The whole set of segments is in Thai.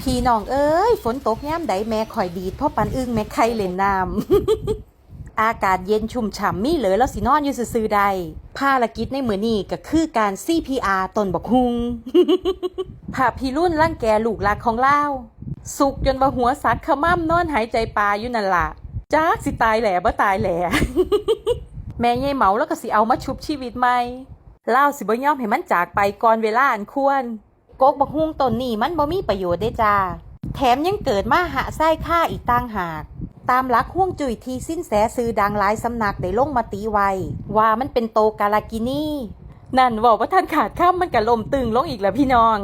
พี่น้องเอ้ย ฝนตกย่มใดแม่ข่อยดีดพราะปันอึ้งแม่ไข่เล่นน้ำอากาศเย็นชุ่มฉ่ำมีเหลือแล้วสินอนอยู่ซื่อใด ภารกิจในมือนี้ก็คือการ CPR ตนบกฮุงพาพี่รุ่นร่างแกลูกหลักของเล่า สุกจนว่าหัวสักขมั่มนอนหายใจปลาอยู่นั่นละจักสิตายแหล่บ่ตายแหล่แม่ยายเหมาแล้วก็สิเอามาชุบชีวิตใหม่เล่าสิบ่ยอมให้มันจากไปก่อนเวลาอันควร กกบักฮุงต้นนี้มันบ่มีประโยชน์เด้จ้า แถมยังเกิดมาหาไส้ค่าอีกต่างหาก ตามหลักห่วงจุยทีสิ้นแสซื้อดังหลายสำนักได้ลงมาตีไว้ ว่ามันเป็นโตกาลากินีนั่นบอกว่าท่านขาดข้ามมันกะลมตึงลงอีกแล้วพี่น้อง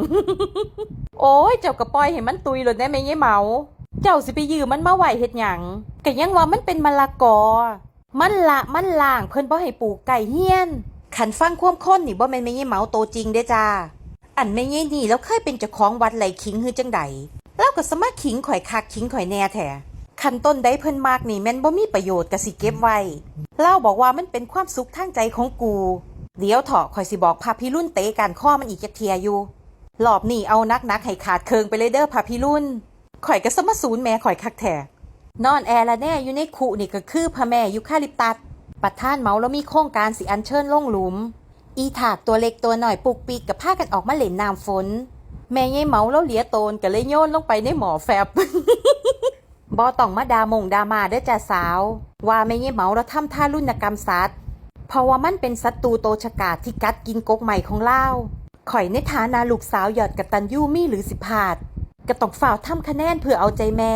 โอ้ยเจ้ากระปล่อยให้มันตุยเลยได้ไหมยายเมา เจ้าสิไปยืมมันมาไหวเฮ็ดหยังก็ยังว่ามันเป็นมะละกอ มันละมันล่างเพิ่นบ่ให้ปลูกไก่เฮียนขันฟังควมค้นนี่บ่แม่นแม่ยายเมาโตจริงเด้จ้า อันแม่ยายนี่แล้วเคยเป็นเจ้าของวัดไหลขิงฮือจังใดแล้วก็สมาขิงข่อยคักขิงข่อยแน่แท้คันต้นใดเพิ่นมากนี่แม่นบ่มีประโยชน์ก็สิเก็บไว้เล่าบอกว่ามันเป็นความสุขทางใจของกู เดี๋ยวเถาะข่อยสิบอกพาพี่รุ่นเตะการข้อมันอีกจักเทียอยู่รอบนี้เอานักๆให้ขาดเคิงไปเลยเด้อพาพี่รุ่นข่อยก็สมาศูนย์แม่ข่อยคักแท้นอนแอร์ละแน่อยู่ในคุนี่ก็คือพระแม่ยุคาลิปตัสปัดท่านเมาแล้วมีโครงการสิอัญเชิญลงหลุม อีถากตัวเล็กตัวหน่อยปลูกปีกกับผ้ากันออกมาเล่นน้ำฝน แม่ยายเมาแล้วเหลียโตนก็เลยโยนลงไปในหมอแฟบบอต้องมาดามงดามาเด้อจ้าสาว ว่าแม่ยายเมาแล้วทำท่ารุนกรรมสัตว์เพราะว่ามันเป็นศัตรูโตชะกาจที่กัดกินกกใหม่ของเล่าข่อยในฐานะลูกสาวหยอดกตันยูมีหรือสิพาดก็ต้องฝ่าวทำคะแนนเพื่อเอาใจแม่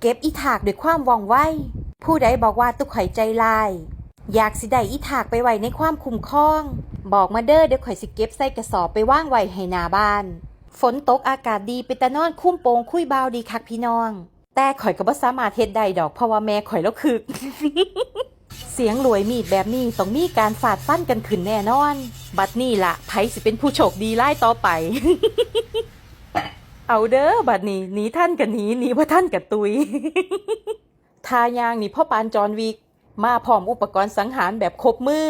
เก็บอีถากด้วยความว่องไวผู้ใดบอกว่าตุกข่อยใจลาย อยากสิได้อีถากไปไว้ในความคุ้มครอง บอกมาเด้อเดี๋ยวข่อยสิเก็บใส่กระสอบไปว่างไว้ให้หนาบ้าน ฝนตกอากาศดีเป็นตะนอนคุ้มโปงคุยเบาดีคักพี่น้อง แต่ข่อยก็บ่สามารถเฮ็ดได้ดอกเพราะว่าแม่ข่อยแล้วคึก เสียงรวยมีดแบบนี้ต้องมีการฟาดฟันกันขึ้นแน่นอน บัดนี้ละไผสิเป็นผู้โชคดีไล่ต่อไป เอาเด้อบัดนี้หนีท่านกันหนีหนีว่าท่านกับตุยทายางนี่พ่อปานจอนวิกมาพร้อมอุปกรณ์สังหารแบบครบมือ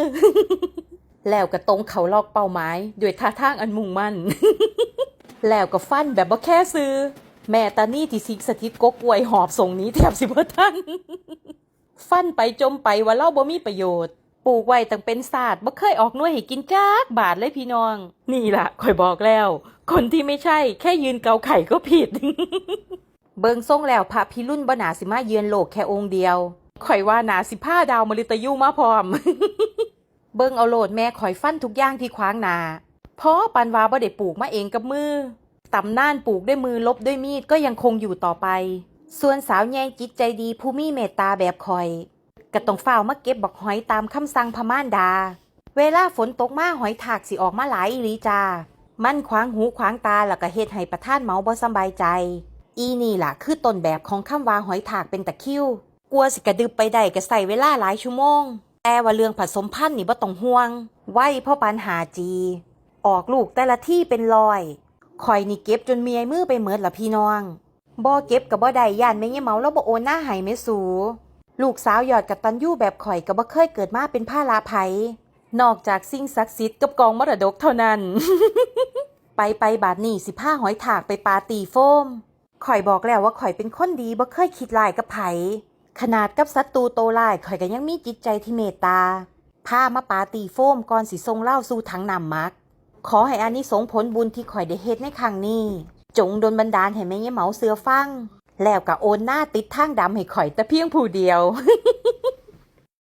แล้วก็ตรงเขาลอกเป้าหมายด้วยท่าทางอันมุ่งมั่น แล้วก็ฟันแบบบ่แค่ซื้อ แม่ตานี่ที่สิงสถิตกกวยหอบส่งนี้แถบสิบ่ท่าน ฟันไปจมไปว่าเล่าบ่มีประโยชน์ ปลูกไว้ตั้งเป็นศาสตร์บ่เคยออกน่วยให้กินจักบาทเลยพี่น้อง นี่ล่ะข่อยบอกแล้ว คนที่ไม่ใช่แค่ยืนเกาไข่ก็ผิด เบิงส่งแล้วพระพิรุ่นบ่หนาสิมาเยือนโลกแค่องค์เดียวข่อยว่าหนาสิผ้าดาวมฤตยูมาพร้อม เบิงเอาโลดแม่ข่อยฟันทุกอย่างที่ขวางหนาเพราะปันวาบ่ได้ปลูกมาเองกับมือตำน่านปลูกด้วยมือลบด้วยมีดก็ยังคงอยู่ต่อไป ส่วนสาวแยงจิตใจดีผู้มีเมตตาแบบคอยก็ต้องเฝ้ามาเก็บบักหอยตามคำสั่งพม่านดา เวลาฝนตกมาหอยถากสิออกมาหลายอีลีจา มันขวางหูขวางตาแล้วก็เฮ็ดให้ประท่านเมาบ่สบายใจ อีนี่ล่ะคือต้นแบบของคำว่าหอยถากเป็นตะคริวกลัวสิกระดึบไปได้ก็ใส่เวลาหลายชั่วโมง แต่ว่าเรื่องผสมพันธุ์นี่บ่ต้องห่วง ไว้พ่อปานหาจี ออกลูกแต่ละที่เป็นรอยคอยนี่เก็บจนเมียมือไปเหมิดละพี่น้องบ่เก็บกับบ่ได้ย่านไม่เงี้ยเมาแล้วบ่โอนหน้าให้แม่สู ลูกสาวหยอดกับตันยู่แบบข่อยก็บ่เคยเกิดมาเป็นผ้าลาไผนอกจากสิ่งศักดิ์สิทธิ์กับกองมรดกเท่านั้น ไปไปบาดนี่สิผ้าหอยถากไปปาตีโฟมข่อยบอกแล้วว่าข่อยเป็นคนดีบ่เคยคิดลายกับไผ ขนาดกับศัตรูโตลายข่อยก็ยังมีจิตใจที่เมตตาพามาปาตีโฟมก่อนสิทรงเล่าสู่ถังนำมัก ขอให้อานิสงส์ผลบุญที่ข่อยได้เฮ็ดในครั้งนี้ จงดลบันดาลให้แม่ยายเหมาเสือฟัง แล้วก็โอนหน้าติดทางดำให้ข่อยแต่เพียงผู้เดียว